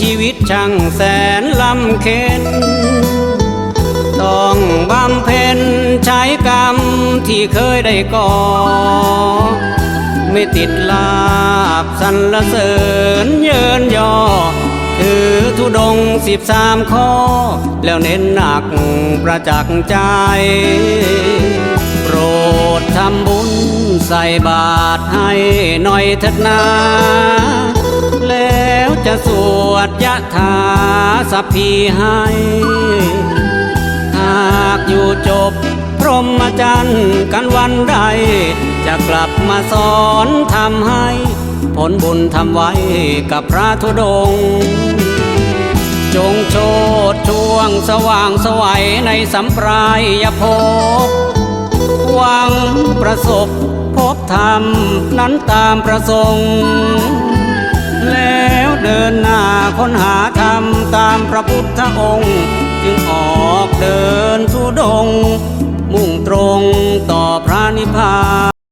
ชีวิตช่างแสนลำเค็นต้องบำเพ็ญใช้กรรมที่เคยได้ก่อ ไม่ติดลาบสรรเสริญเยินยอ ถือธุดงสิบสามข้อ แล้วเน้นหนักประจักษ์ใจ โปรดทำบุญใส่บาตรให้หน่อยเถิดนา จะสวดยะถาสัพพีให้ หากอยู่จบพรหมจรรย์กันวันใด จะกลับมาสอนทำให้ ผลบุญทำไว้กับพระธุดง จงโชดช่วงสว่างสวัยในสัมปรายภพหวังประสบพบธรรมนั้นตามประสงค์ แล้ว เดินหน้าค้นหาธรรมตามพระพุทธองค์ จึงออกเดินทุดง มุ่งตรงต่อพระนิพพาน